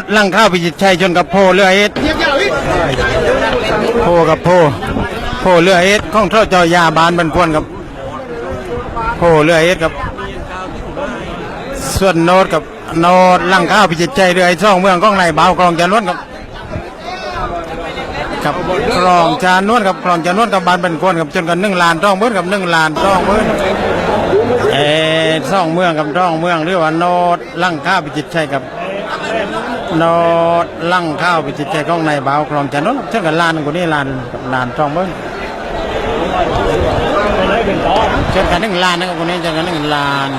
ดลังข้าวพิจิตรชัยชนกับโพเรือเอ็ดโพกับโพโพเรือเอ็ดข้องเท่าจอยาบานบรรพวนกับโพเรือเอ็ดกับ ส่วนโนดกับโนดลังข้าวพิจิตรชัยเรือไอ้ช่องเมืองก้องในบ่าวกองจานวนกับกับกรองจานนวนกับกรองจานนวนกับบานบรรพวนกับจนกันหนึ่งลานต้องเบิ้กับหนึ่งลานต้องเบิ้เออช่องเมืองกับช่องเมืองเรียกว่าโนดลังข้าวพิจิตรชัยกับ โนดลั่งข้าวไปจิตใจกล้องในบ่าวคลองจันทน์เช่นกับลานกูนี่ลานกับลานทองเบิ้งเช่นกันหนึ่งลานนะครับกูนี่เช่นกันหนึ่งลาน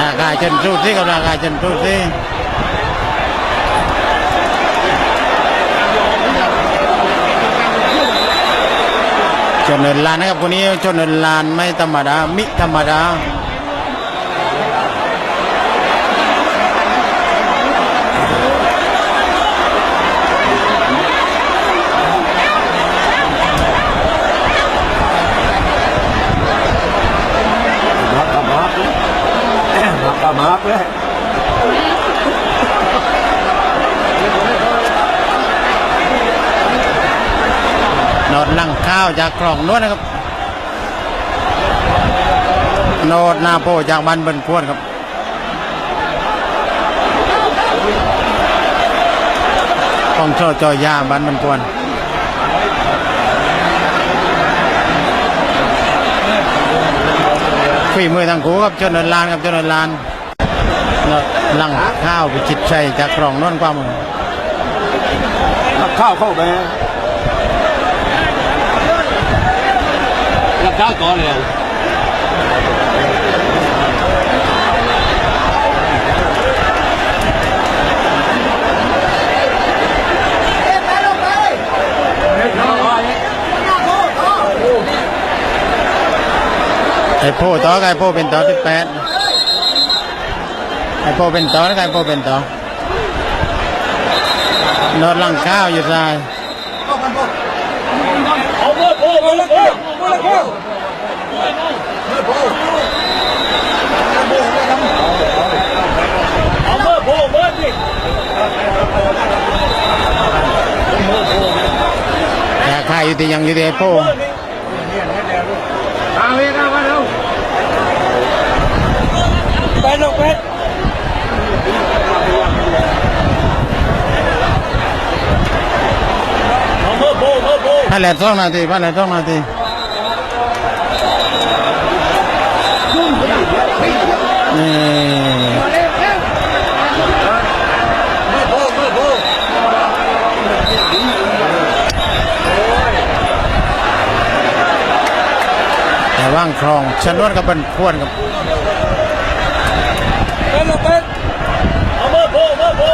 ราคาจนสู้ซิกับราคาจนสู้ซิ ชนเนินลานนะครับคนนี้ชนเนินลานไม่ธรรมดามิธรรมดามาร์กมาร์กมาร์กมากเลย โนดลั่งข้าวจากกล่องนวดนะครับ โนดนาโพจากบ้านเบินพวนครับของโชจอยาบ้านเบินพวนฝีมือทางคูครับเจนเนินลานครับเจนเนินลานโนดลั่งข้าวพิจิตรชัยจากกล่องนวดกว่ามือนักข้าวเข้าไป รับข้าวก่อนเลยไอ้โพต่อไอ้โพเป็นต่อที่แปดไอ้โพเป็นต่อไอ้โพเป็นต่อนอนหลังข้าวอยู่ซ้าย เอาเมื่อโอ้เมื่อโอ้เมื่อโอ้เอาเมื่อโอ้เมื่อสิ แต่ข้าอยู่ที่ยังอยู่ที่ไอ้โพ เอาเองเอาไปเ คลองชนวนกับเป็นพวนกับเปลงไปเอาเมื่อโอ้เมื่อโอ้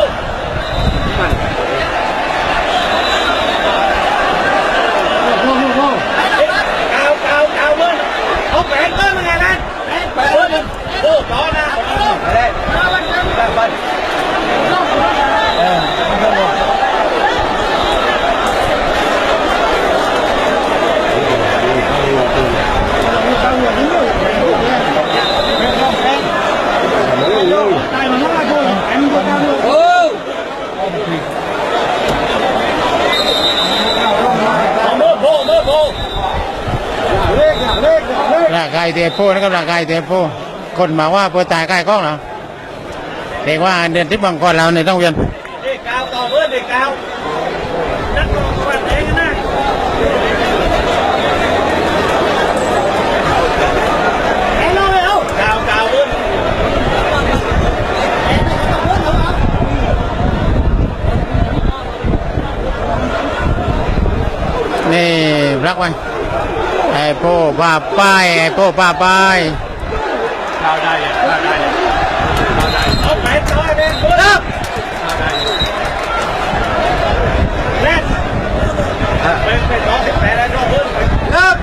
กาเกาเกาเมื่อเอาแปดเมื่อมันไงนะแปดเมื่อโอ้ต่อนะไป เอาเมื่อโพเมื่อโพ ร่างกายเตะโพนะครับร่างกายเตะโพคนมาว่าเปิดตายใกล้กล้องเหรอเด็กว่าเดือนที่บางคนเราในต้องเวียนเด็กกาวต่อเมื่อเด็กกาวนักร้องวันเองนะเอ้ยน้องเลยเอากาวกาวเมื่อนี่รักไว้ ไอ้โป้ป้าป้ายไอ้โป้ป้าป้ายกาวได้ยังกาได้เอาได้เอาแปดร้อยเป็นเริ่มเล่นเป็นเป็นสองสิบแปดแล้วน้องเพิ่มเริ่ม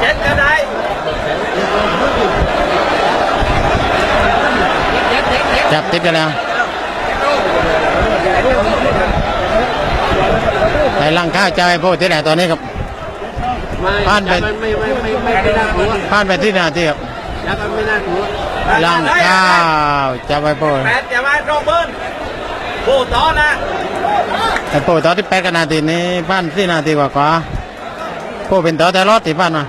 เจ็ดก็ได้จับติดกันแล้วไอ้ ลังข้าวเจ้าไอ้โป้ที่ไหนตอนนี้ครับผ่านไปไม่ไม่ไม่ไม่ไม่น่ากลัวผ่านไปที่นาทีครับยักษ์มันไม่น่ากลัวลังข้าวจะไปโปรแปดจะมาโรเบิร์ตโบต่อนะไอ้โปรต่อที่แปดกันนาทีนี้ผ่านที่นาทีกว่ากว่าโปรเป็นต่อแต่รอดที่ผ่านมา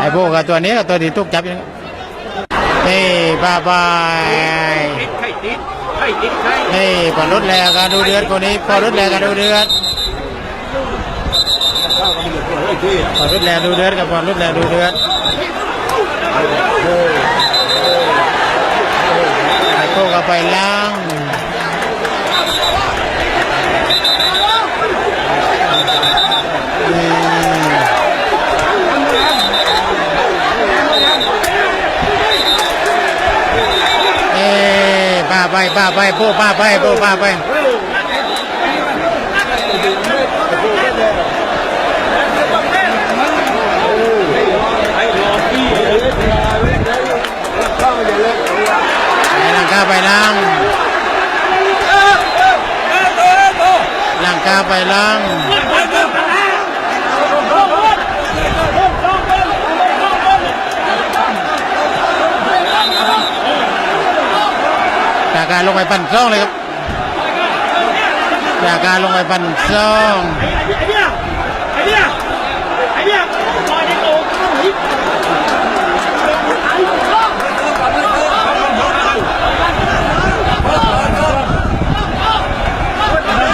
ไอ้โปรกับตัวนี้กับตัวที่ทุกจับอยังนี่บายบายติดไข่ติดไข่ติดไข่ นี่พอรถแรงกันดูเดือดคนนี้พอรถแรงกันดูเดือดพอรถแรงดูเดือดกับพอรถแรงดูเดือดไอ้โปรก็ไปล้าง เอ้ ป้าไปป้าไปโป้ป้าไปโป้ป้าไปไปลังกาไปลังลังกาไปลังจากการลง ไปปั่นซองเลยครับจากการลงไปปั่นซองไอ้เนี่ยไอ้เนี่ยไอ้เนี่ยลอยในโอ่งเข้าหิน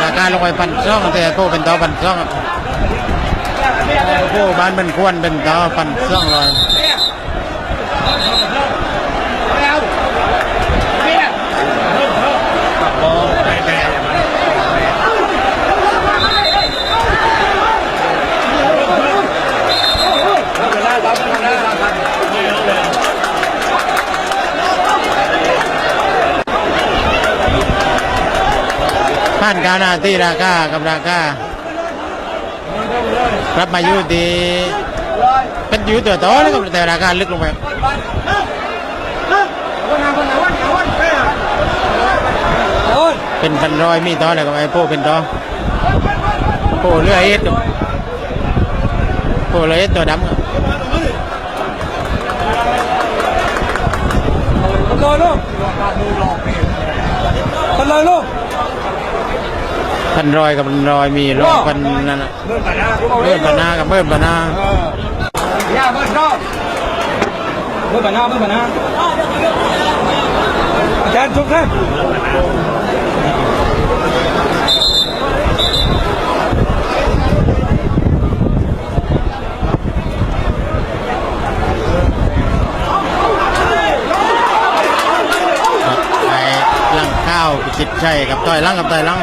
จากการลงไปปั่นซองแต่โป้เป็นต่อปั่นซองครับโป้บ้านเป็นควรเป็นต่อปั่นซองเลย ผ่านการนาที่ราคากับราคากลับมาอยู่ที่เป็นอยู่ตัวโตแล้วก็แต่ราคาลึกลงไปเป็นพันร้อยมีต่อเลยกับไอ้โป้เป็นต่อโป้เรือเอ็ดครับโป้เรือเอ็ดตัวดำครับคนลูกคนลอยลูก พันร้อยกับพันร้อยมีร้อยพันนั่นน่ะเมื่อปานาเบิ่มปานากับเบิ่มปานาย่าเมื่อรอบเมื่อปานาเมื่อปานาอาจารย์ทุกท่านไปลังข้าวพิจิตรชัยกับต่อยลังกับต่อยลัง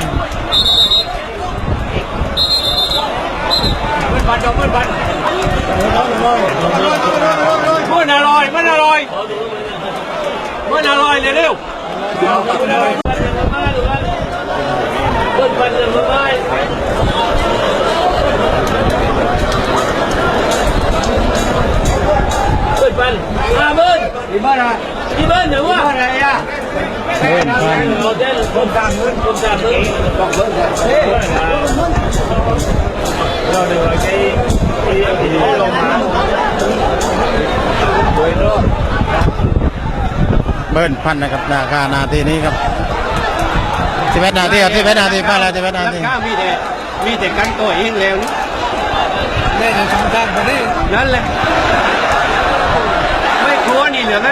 มันอร่อยมันอร่อยมันอร่อยเร็วเปิดมันเลยมาเปิดมันมาเบิ้ลที่บ้านอะที่เบิ้ลหรือว่าอะไรอะเบิ่มพันโมเดลคนตามเบิ้ลคนตามเบิ้ลบอกเบิ้ ลเราเดี๋ยวไอ้ที่ลงมาเบิ่มพันนะครับราคานาทีนี้ครับสิบเอ็ดนาทีครับสิบเอ็ดนาทีไปแล้วสิบเอ็ดนาที ข้ามีแต่มีแต่กันตัวเองแล้วนี่แม่จะทำการมาได้นั่นแหละ ไม่กลัวนี่เหลือไง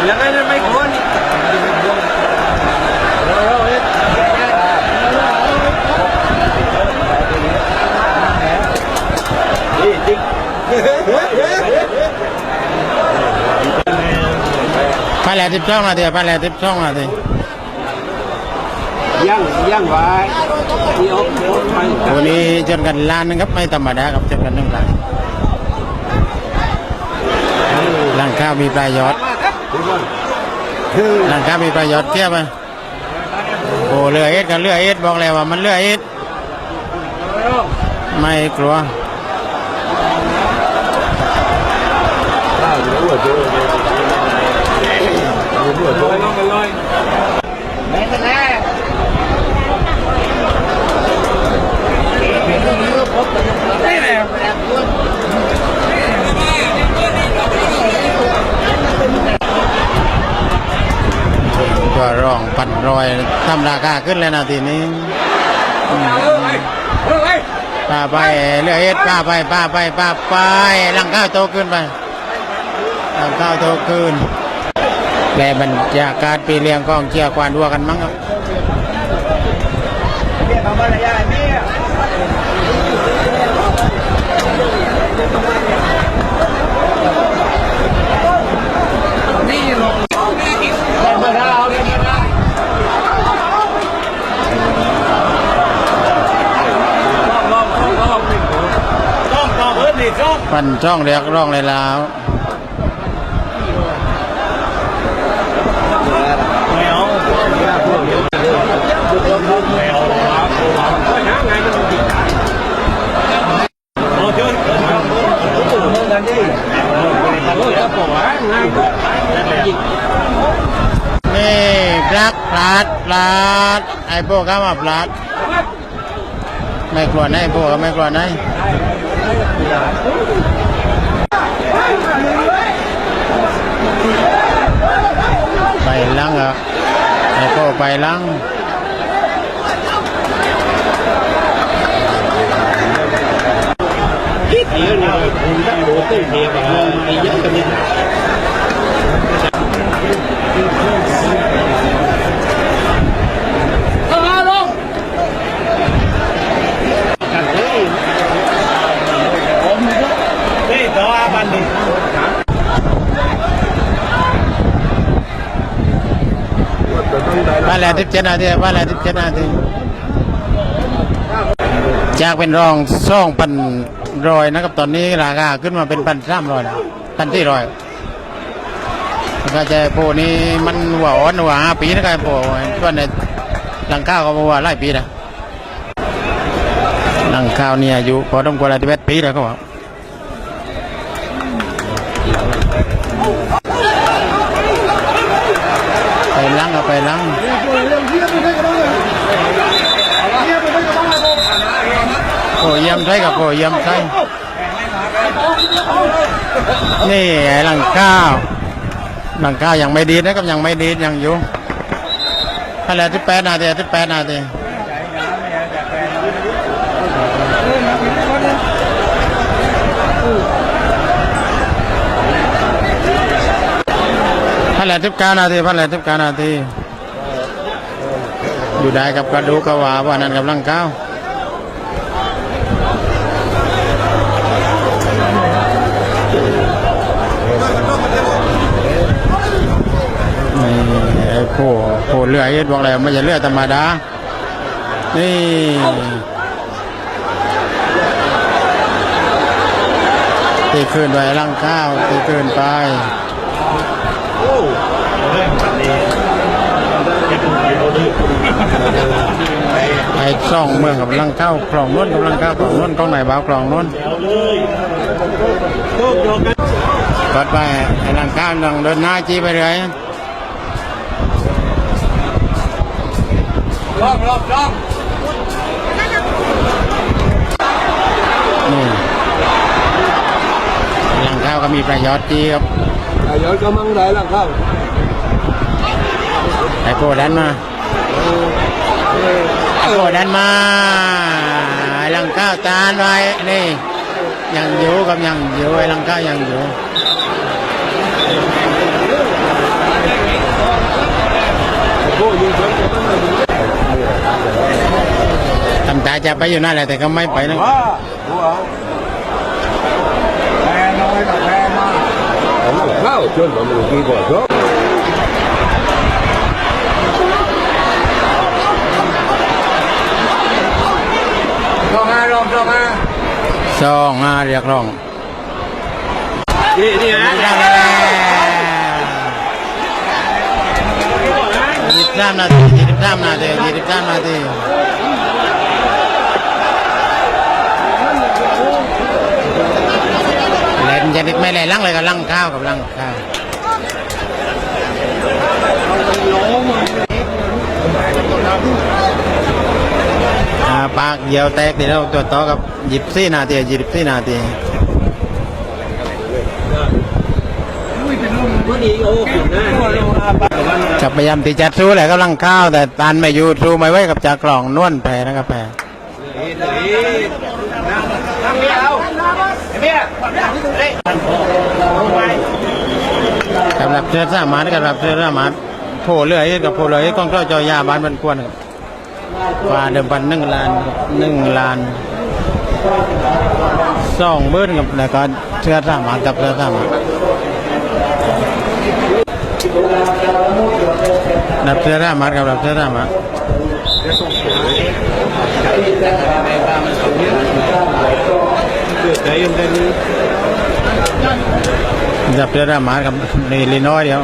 เหลือไงนั่นไม่กลัวนี่นี่จริง ไปแล้ว สิบสองนาทีไปแล้วสิบสองนาทียังยังไว้ที่อกไปตัวนี้จนกันล้านหนึงครับไม่ธรรมดาครับจนกันหนึ่งล้านร่างข้าวมีปลายยอดร่างข้าวมีปลายยอดเทียบไปโอ้เรือเอ็ดกับเรือเอ็ดบอกแล้วว่ามันเรือเอ็ดไม่กลัว ทำราคาขึ้นเลยนาทีนี้เออไปเออไปป้าไปเรือเอ็ดป้าไปป้าไปป้าไปหลังข้าวโตขึ้นไปหลังข้าวโตขึ้นแปลบรรยากาศปีเลี้ยงกองเชียร์ควานดัวกันมั้งครับ เรียกเขามารยาทเนี่ย นี่ลงเปิดเราเดี๋ยวนี้นะ ต้องต่อเพิ่ม พันช่องเรียกร้องเลยแล้วนี่ปลักปลาดปลาดไอ้พวกก็มาปลาดไม่กลัวไหนพวกก็ไม่กลัวไหน ไปลังอะไอ้พวกไปลัง คิดเยอะนะคุณต้องรู้ตื่นเดียวกับไอ้ยักษ์กันนี่ เอามาลง กันเลยผมนี่ต่ออาบันดิ บ้านแหละทิพเจ็ดนาทีบ้านแหละทิพเจ็ดนาทีจากเป็นรองซ่องพันรอยนะครับ ตอนนี้ราคาขึ้นมาเป็นพันสามรอยพันที่รอยก็จะโพนี้มันหัวอ่อนหัวห้าปีนะครับโพส่วนในหลังข้าวก็หัวหลายปีนะหลังข้าวเนี่ยอายุพอต้องกว่าอะไรที่เบ็ดปีแล้วก็บอกไปล้างก็ไปล้าง โอ้เยี่ยมใช่กับโอ้เยี่ยมใช่นี่ไอ้หลังข้าวหลังข้าวยังไม่ดีนะครับยังไม่ดียังอยู่อะไรที่แปดนาทีที่แปดนาทีพันแหลทิบเก้านาทีพันแหลทิบเก้านาทีอยู่ได้กับกระดูกกระว่าว่านั้นกับหลังข้าว ผล่โผล่เรือไอ้ดวงอะไรไม่ใช่เรือธรรมดา นี่ตีคืนไปร่างข้าวตีคืนไปโอ้เรื่องนี้ไอ้ซ่องเมืองกับร่างข้าวคลองน้นกับร่างข้าวคลองน้นกล้องไหนบ้าคลองน้นเอาเลยโชคโยกันกดไปไอ้ร่างข้าวนั่งเดินหน้าจี้ไปเรื่อย ลองลองลองนี่ร่างข้าวก็มีประโยชน์จี้ครับไอ้ย้อนก็มั่งได้หลังเข้าไอ้โผล่ดันมาไอ้โผล่ดันมาไอ้ร่างข้าวตานไว้นี่ยังอยู่กับยังอยู่ไอ้ร่างข้าวยังอยู่โอ้ย จะไปอยู่นั่นแหละแต่ก็ไม่ไปนะว่าหัวแพ้น้อยกับแพ้มากเข้าชนผมดูกี่กว่าชกลองมาลองลองมาสองห้าเรียกร้องนี่นี่นะยี่สิบสามนาทียี่สิบสามนาทียี่สิบสามนาทีเล่น จะไม่เล่นลังเลยก็ลังข้าวกับลังข้าวปากเหี่ยวแตกเดี๋ยวตัวต่อกับหยิบสี่นาทีหยิบสี่นาทีจะพยายามที่จะสู้แหละกำลังข้าว แต่ตันไม่อยู่สู้ไม่ไหวกับจากกล่องนวลแพนะครับแพ้ทำเมียเอาเมียเฮ้ยำหรับเสื้อสามัญกับรับเสื้อสามัญโผล่เรื่อยกับโผล่เรื่อยกองเจ้าจอยาบ้านบันกวนครับว่าเดิมพันหนึ่งล้านหนึ่งล้านสองเบิ้ลกับแล้วก็เสื้อสามัญกับเสื้อสามัญรับเสื้อสามัญกับรับเสื้อสามัญใจยังได้รู้ จับเสื้อสามัญกับนี่ลีน้อยเดียว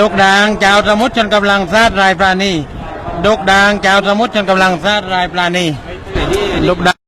ดกดางเจ้าสมุทรชนกำลังซาดรายปลานีดกดางเจ้าสมุทรชนกำลังซาดรายปลานีดกดาง